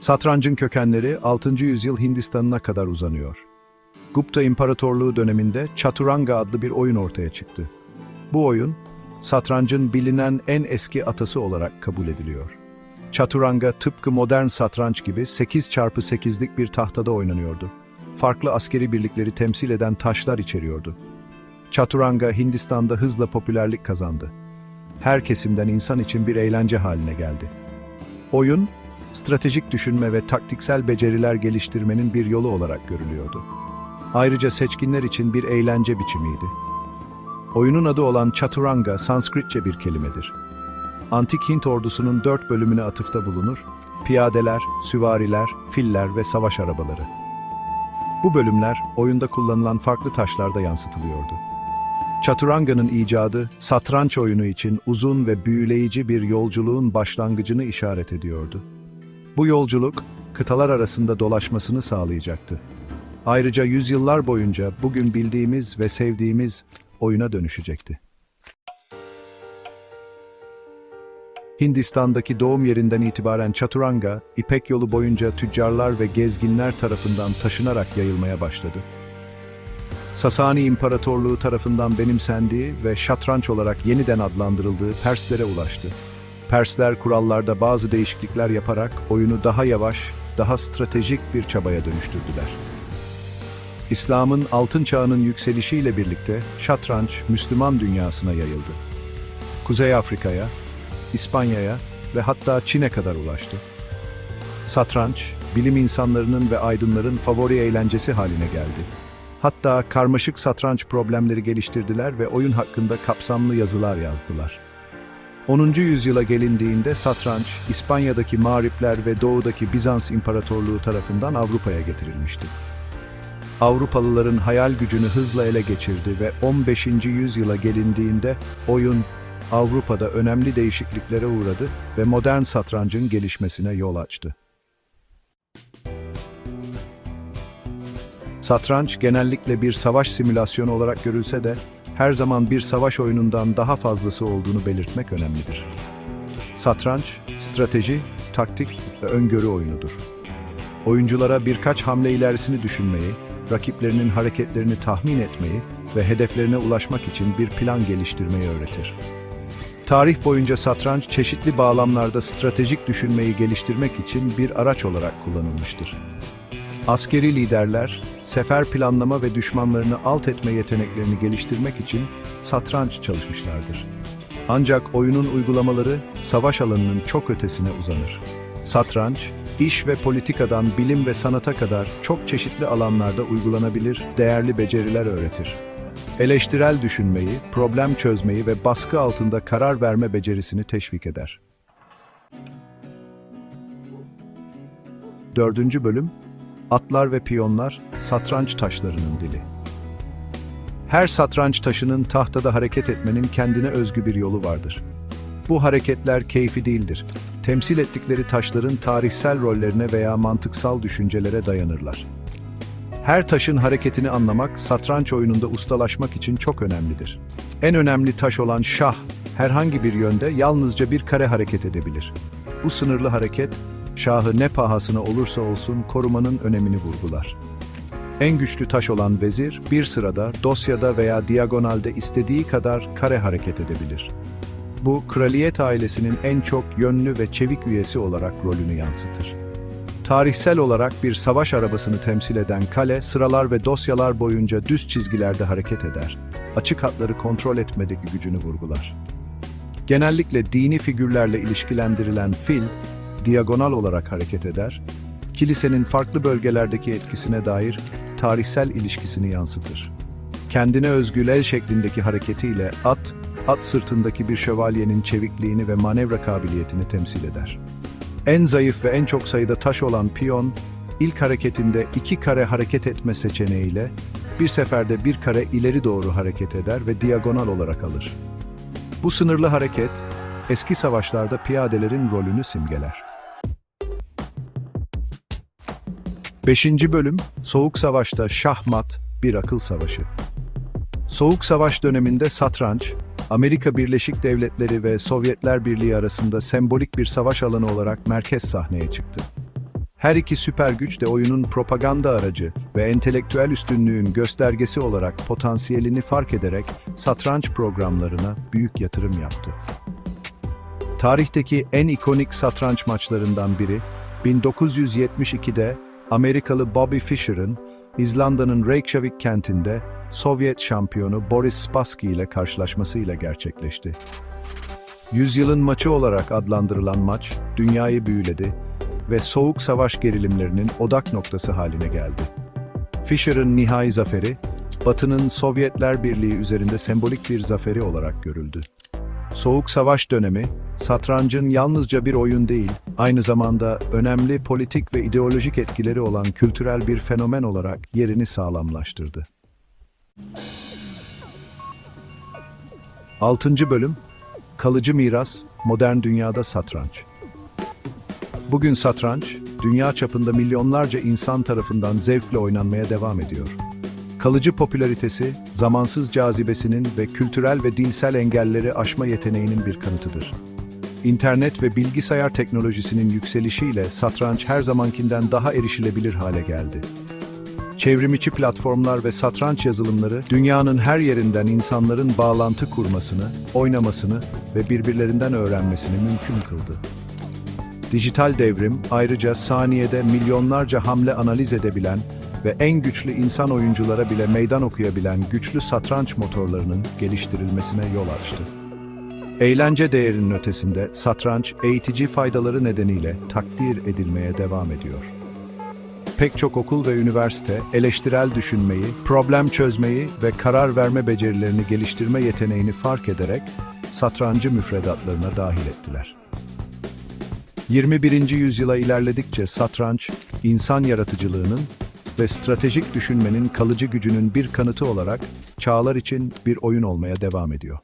Satrancın kökenleri 6. yüzyıl Hindistan'ına kadar uzanıyor. Gupta İmparatorluğu döneminde Chaturanga adlı bir oyun ortaya çıktı. Bu oyun, satrancın bilinen en eski atası olarak kabul ediliyor. Chaturanga tıpkı modern satranç gibi 8 çarpı 8'lik bir tahtada oynanıyordu. Farklı askeri birlikleri temsil eden taşlar içeriyordu. Chaturanga Hindistan'da hızla popülerlik kazandı. Her kesimden insan için bir eğlence haline geldi. Oyun, stratejik düşünme ve taktiksel beceriler geliştirmenin bir yolu olarak görülüyordu. Ayrıca seçkinler için bir eğlence biçimiydi. Oyunun adı olan Chaturanga, Sanskritçe bir kelimedir. Antik Hint ordusunun dört bölümüne atıfta bulunur, piyadeler, süvariler, filler ve savaş arabaları. Bu bölümler oyunda kullanılan farklı taşlarda yansıtılıyordu. Chaturanga'nın icadı, satranç oyunu için uzun ve büyüleyici bir yolculuğun başlangıcını işaret ediyordu. Bu yolculuk, kıtalar arasında dolaşmasını sağlayacaktı. Ayrıca yüzyıllar boyunca bugün bildiğimiz ve sevdiğimiz oyuna dönüşecekti. Hindistan'daki doğum yerinden itibaren Chaturanga, İpek yolu boyunca tüccarlar ve gezginler tarafından taşınarak yayılmaya başladı. Sasani İmparatorluğu tarafından benimsendiği ve şatranç olarak yeniden adlandırıldığı Perslere ulaştı. Persler kurallarda bazı değişiklikler yaparak oyunu daha yavaş, daha stratejik bir çabaya dönüştürdüler. İslam'ın altın çağının yükselişiyle birlikte şatranç Müslüman dünyasına yayıldı. Kuzey Afrika'ya, İspanya'ya ve hatta Çin'e kadar ulaştı. Satranç, bilim insanlarının ve aydınların favori eğlencesi haline geldi. Hatta karmaşık satranç problemleri geliştirdiler ve oyun hakkında kapsamlı yazılar yazdılar. 10. yüzyıla gelindiğinde satranç, İspanya'daki Mağripler ve doğudaki Bizans İmparatorluğu tarafından Avrupa'ya getirilmişti. Avrupalıların hayal gücünü hızla ele geçirdi ve 15. yüzyıla gelindiğinde oyun Avrupa'da önemli değişikliklere uğradı ve modern satrancın gelişmesine yol açtı. Satranç genellikle bir savaş simülasyonu olarak görülse de her zaman bir savaş oyunundan daha fazlası olduğunu belirtmek önemlidir. Satranç, strateji, taktik ve öngörü oyunudur. Oyunculara birkaç hamle ilerisini düşünmeyi, rakiplerinin hareketlerini tahmin etmeyi ve hedeflerine ulaşmak için bir plan geliştirmeyi öğretir. Tarih boyunca satranç çeşitli bağlamlarda stratejik düşünmeyi geliştirmek için bir araç olarak kullanılmıştır. Askeri liderler, sefer planlama ve düşmanlarını alt etme yeteneklerini geliştirmek için satranç çalışmışlardır. Ancak oyunun uygulamaları savaş alanının çok ötesine uzanır. Satranç, iş ve politikadan bilim ve sanata kadar çok çeşitli alanlarda uygulanabilir değerli beceriler öğretir. Eleştirel düşünmeyi, problem çözmeyi ve baskı altında karar verme becerisini teşvik eder. Dördüncü bölüm, Atlar ve piyonlar, satranç taşlarının dili. Her satranç taşının tahtada hareket etmenin kendine özgü bir yolu vardır. Bu hareketler keyfi değildir. Temsil ettikleri taşların tarihsel rollerine veya mantıksal düşüncelere dayanırlar. Her taşın hareketini anlamak, satranç oyununda ustalaşmak için çok önemlidir. En önemli taş olan şah, herhangi bir yönde yalnızca bir kare hareket edebilir. Bu sınırlı hareket, şahı ne pahasına olursa olsun korumanın önemini vurgular. En güçlü taş olan vezir, bir sırada, dosyada veya diagonalde istediği kadar kare hareket edebilir. Bu, kraliyet ailesinin en çok yönlü ve çevik üyesi olarak rolünü yansıtır. Tarihsel olarak bir savaş arabasını temsil eden kale, sıralar ve dosyalar boyunca düz çizgilerde hareket eder. Açık hatları kontrol etmedeki gücünü vurgular. Genellikle dini figürlerle ilişkilendirilen fil, diagonal olarak hareket eder, kilisenin farklı bölgelerdeki etkisine dair tarihsel ilişkisini yansıtır. Kendine özgü L şeklindeki hareketiyle at, at sırtındaki bir şövalyenin çevikliğini ve manevra kabiliyetini temsil eder. En zayıf ve en çok sayıda taş olan piyon, ilk hareketinde iki kare hareket etme seçeneğiyle bir seferde bir kare ileri doğru hareket eder ve diagonal olarak alır. Bu sınırlı hareket, eski savaşlarda piyadelerin rolünü simgeler. 5. Bölüm Soğuk Savaş'ta şahmat bir akıl savaşı. Soğuk Savaş döneminde satranç, Amerika Birleşik Devletleri ve Sovyetler Birliği arasında sembolik bir savaş alanı olarak merkez sahneye çıktı. Her iki süper güç de oyunun propaganda aracı ve entelektüel üstünlüğün göstergesi olarak potansiyelini fark ederek satranç programlarına büyük yatırım yaptı. Tarihteki en ikonik satranç maçlarından biri 1972'de Amerikalı Bobby Fischer'ın İzlanda'nın Reykjavik kentinde Sovyet şampiyonu Boris Spassky ile karşılaşmasıyla gerçekleşti. Yüzyılın maçı olarak adlandırılan maç dünyayı büyüledi ve soğuk savaş gerilimlerinin odak noktası haline geldi. Fischer'ın nihai zaferi, Batı'nın Sovyetler Birliği üzerinde sembolik bir zaferi olarak görüldü. Soğuk Savaş dönemi, satrancın yalnızca bir oyun değil, aynı zamanda önemli politik ve ideolojik etkileri olan kültürel bir fenomen olarak yerini sağlamlaştırdı. 6. Bölüm Kalıcı Miras, Modern Dünyada Satranç Bugün satranç, dünya çapında milyonlarca insan tarafından zevkle oynanmaya devam ediyor. Kalıcı popülaritesi, zamansız cazibesinin ve kültürel ve dilsel engelleri aşma yeteneğinin bir kanıtıdır. İnternet ve bilgisayar teknolojisinin yükselişiyle satranç her zamankinden daha erişilebilir hale geldi. Çevrimiçi platformlar ve satranç yazılımları dünyanın her yerinden insanların bağlantı kurmasını, oynamasını ve birbirlerinden öğrenmesini mümkün kıldı. Dijital devrim ayrıca saniyede milyonlarca hamle analiz edebilen ve en güçlü insan oyunculara bile meydan okuyabilen güçlü satranç motorlarının geliştirilmesine yol açtı. Eğlence değerinin ötesinde satranç eğitici faydaları nedeniyle takdir edilmeye devam ediyor. Pek çok okul ve üniversite eleştirel düşünmeyi, problem çözmeyi ve karar verme becerilerini geliştirme yeteneğini fark ederek satrancı müfredatlarına dahil ettiler. 21. yüzyıla ilerledikçe satranç, insan yaratıcılığının ve stratejik düşünmenin kalıcı gücünün bir kanıtı olarak çağlar için bir oyun olmaya devam ediyor.